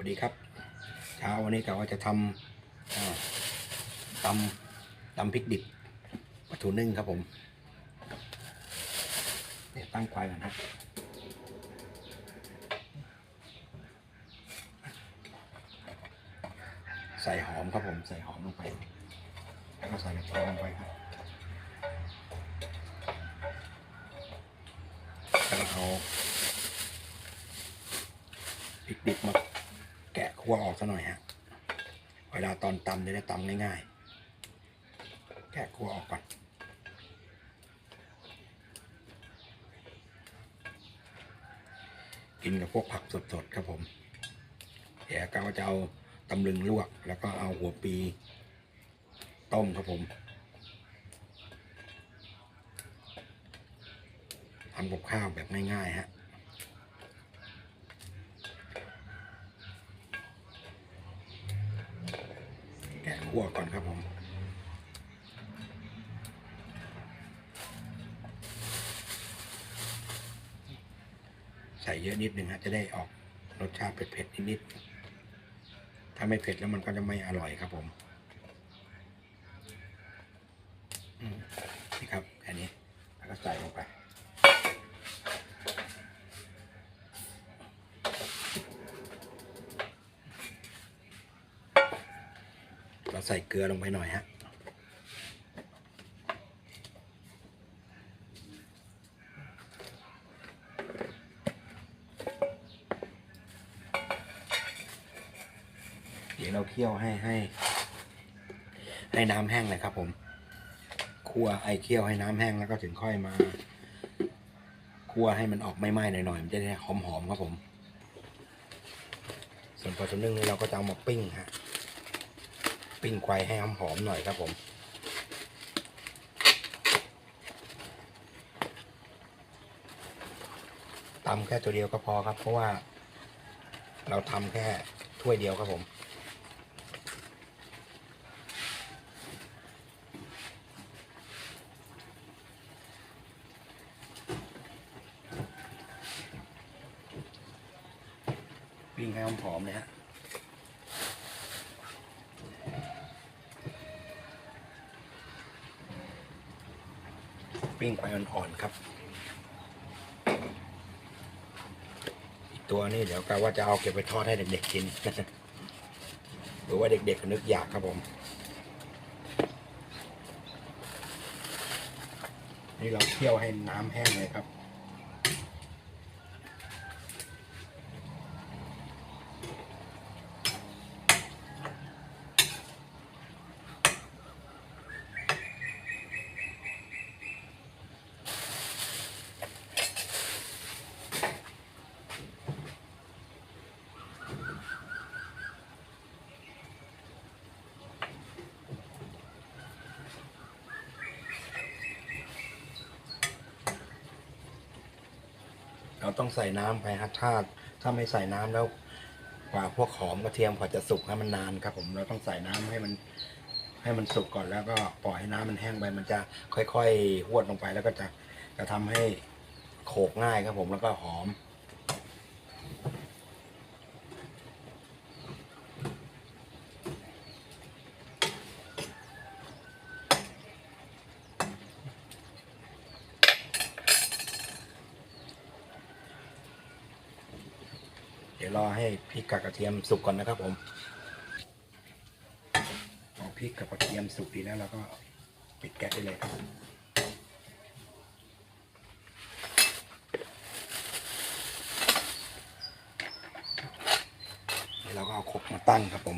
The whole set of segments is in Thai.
วัสดีครับ เช้าวันนี้กะว่าจะทำตำตำพริกดิบปลาทูนึ่งครับผมเนี่ยตั้งไฟก่อนครับใส่หอมครับผมใส่หอมลงไป แล้วก็ใส่กระเทียมลงไปครับแล้วก็เอาพริกดิบมา คั่วออกซะหน่อยฮะ เวลาตอนตำจะได้ตำง่ายๆ แกะคั่วออกก่อน กินกับพวกผักสดๆครับผมเดี๋ยวก็จะเอาตำลึงลวก แล้วก็เอาหัวปีต้มครับผมทำกับข้าวแบบง่ายๆฮะ แกะคั่วก่อนครับผมใส่เยอะนิดนึงฮะจะได้ออกรสชาติเผ็ดๆนิดๆถ้าไม่เผ็ดแล้วมันก็จะไม่อร่อยครับผมอืมนี่ครับแค่นี้ แล้วก็ใส่ลงไป เรา ใส่เกลือลงไปหน่อยฮะเดี๋ยวเราเคี่ยวให้ให้ ให้น้ำแห้งเลยครับ ผมคั่วไอเคี่ยวให้น้ำแห้งแล้วก็ถึงค่อยมาคั่วให้มันออกไม่ไหม้หน่อยๆมันจะได้หอมๆครับผม ส่วนผสมนึ่งนี้เราก็จะเอามาปิ้งฮะ ปิ้งควายให้หอมๆหน่อยครับผมตำแค่ตัวเดียวก็พอครับ เพราะว่า เราทำแค่ถ้วยเดียวครับผมปิ้งให้หอมๆเลยฮะ ปิ้งไปอ่อนๆครับ อีกตัวนี้เดี๋ยวกะว่าจะเอาเก็บไปทอดให้เด็กๆกิน หรือว่าเด็กๆนึกอยากครับผม นี่เราเคี่ยวให้น้ำแห้งเลยครับ ต้องใส่น้ำไปฮะถ้าถ้าไม่ใส่น้ำแล้วกว่าพวกหอมกระเทียมกว่าจะสุกให้มันนานครับ ผมเราต้องใส่น้ำให้มัน ให้มันสุกก่อนแล้วก็ปล่อยให้น้ำมันแห้งไป มันจะค่อยๆหวดลงไปแล้วก็จะจะทำให้โขกง่ายครับผมแล้วก็หอม ดี๋ยวรอให้พริกกับกระเทียมสุกก่อนนะครับผมพอพริกกับกระเทียมสุกดีแล้วเราก็ปิดแก๊สได้เลยครับเดี๋ยวเราก็เอาครกมาตั้งครับผม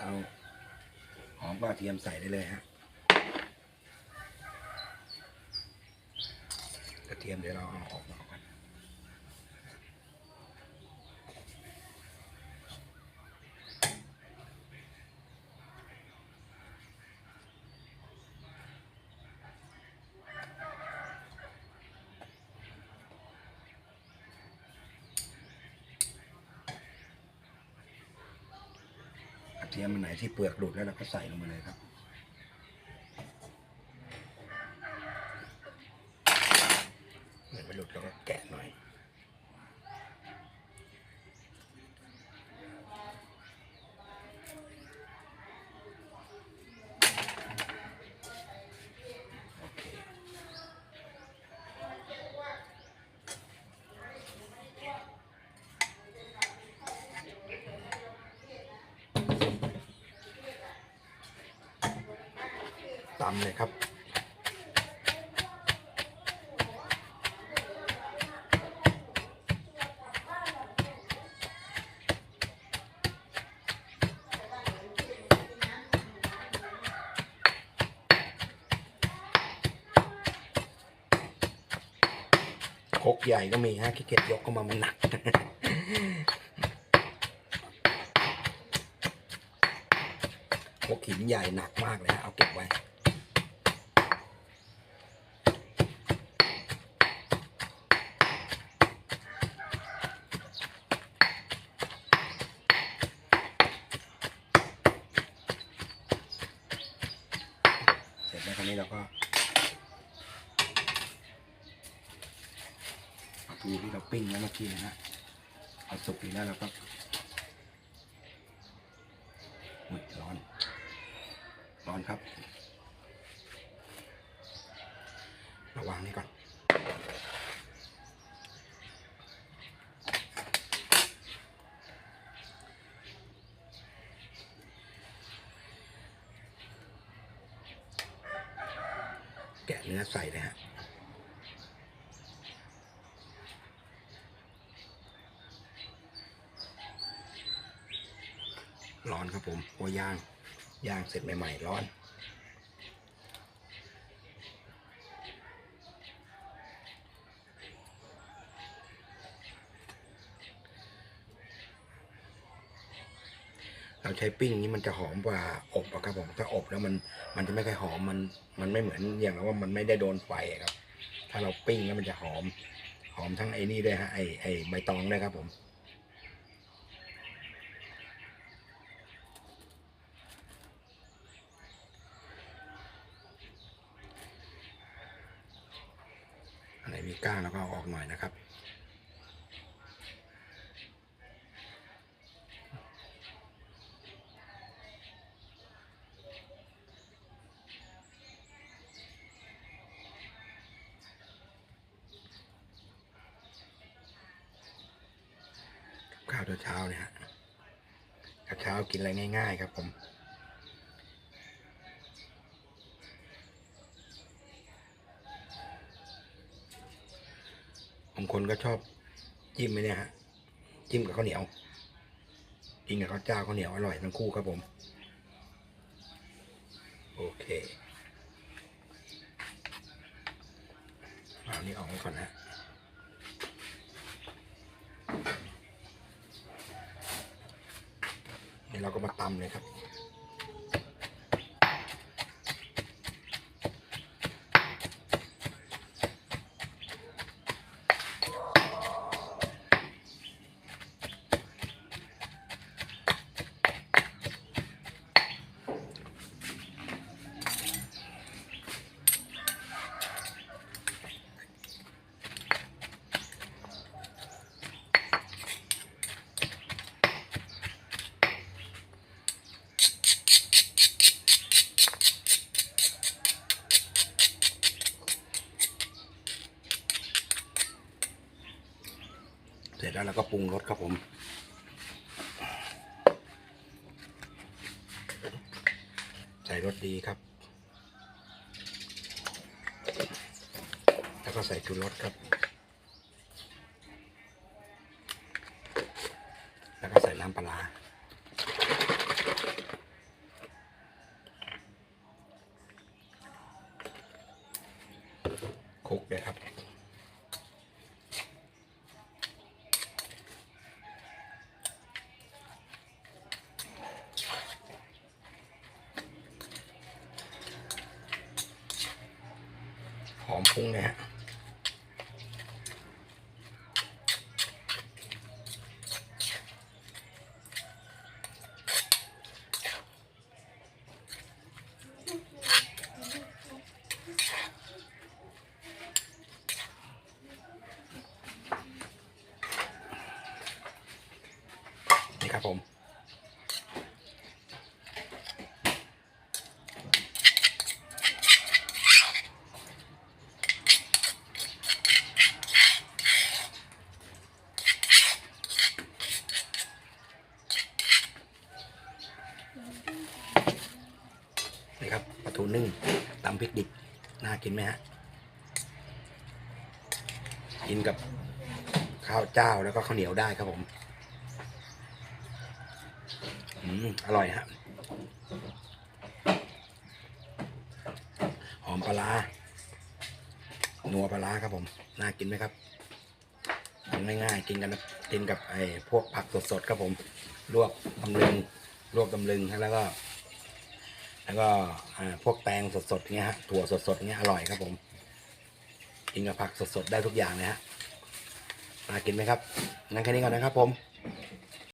เอาหอมกระเทียมใส่ได้เลยฮะกระเทียมเดี๋ยวเราเอาออก ยมมันไหนที่เปลือกหลุดแล้วเราก็ใส่ลงมาเลยครับ เหมือนไม่หลุดเราก็แกะหน่อย โอเค ตำเลยครับคกใหญ่ก็มีฮะขี้เกียจยกเข้ามามันหนักคกหินใหญ่หนักมากเลยฮะเอาเก็บไว้ เสร็จแล้วคราวนี้เราก็เอาปูที่เราปิ้งแล้วเมื่อกี้นะฮะเอาสุกอีกแล้วเราก็อุ๊ยร้อน ร้อนครับ ระวางนี่ก่อน แกะเนื้อ ใส่เลยฮะร้อนครับผมโอ้ย่างย่างเสร็จใหม่ ๆ ร้อน เราใช้ปิ้งนี้มันจะหอมกว่าอบอะครับผมถ้าอบแล้วมันมันจะไม่ค่อยหอมมันมันไม่เหมือนอย่างว่ามันไม่ได้โดนไฟครับ ถ้าเราปิ้งแล้วมันจะหอม หอมทั้งไอ้นี่ด้วยฮะไอ้ไอ้ใบตองด้วยครับผมอันไหนมีก้างเราก็เอาออกหน่อยนะครับ เช้าเนี่ยฮะเช้ากินอะไรง่ายๆครับผมบางคนก็ชอบจิ้มไหมเนี่ยฮะจิ้มกับข้าวเหนียวกินกับข้าวเจ้าข้าวเหนียวอร่อยทั้งคู่ครับผม โอเคเอาอันนี้ออกไว้ก่อนนะ เราก็มาตำเลยครับ เสร็จแล้วเราก็ปรุงรสครับผมใส่รสดีครับ แล้วก็ใส่ชูรสครับ แล้วก็ใส่น้ำปลาร้าคลุกเลยครับ ห อมพุงนะฮะ พ นะครับปลาทูนึ่งตำพริกดิบน่ากินไหมฮะกินกับข้าวเจ้าแล้วก็ข้าวเหนียวได้ครับผมอืมอร่อยฮะหอมปลาร้านัวปลาร้าครับผม น่ากินไหมครับทำง่ายๆกินกันนะกินกับไอ้พวกผักสดๆครับผม ลวกตำลึง ลวกตำลึงแล้วก็ แล้วก็พวกแตงสดๆเงี้ยฮะถั่วสดๆเงี้ยอร่อยครับผมกินกับผักสดๆได้ทุกอย่างเลยฮะมากินไหมครับนั่นแค่นี้ก่อนนะครับผม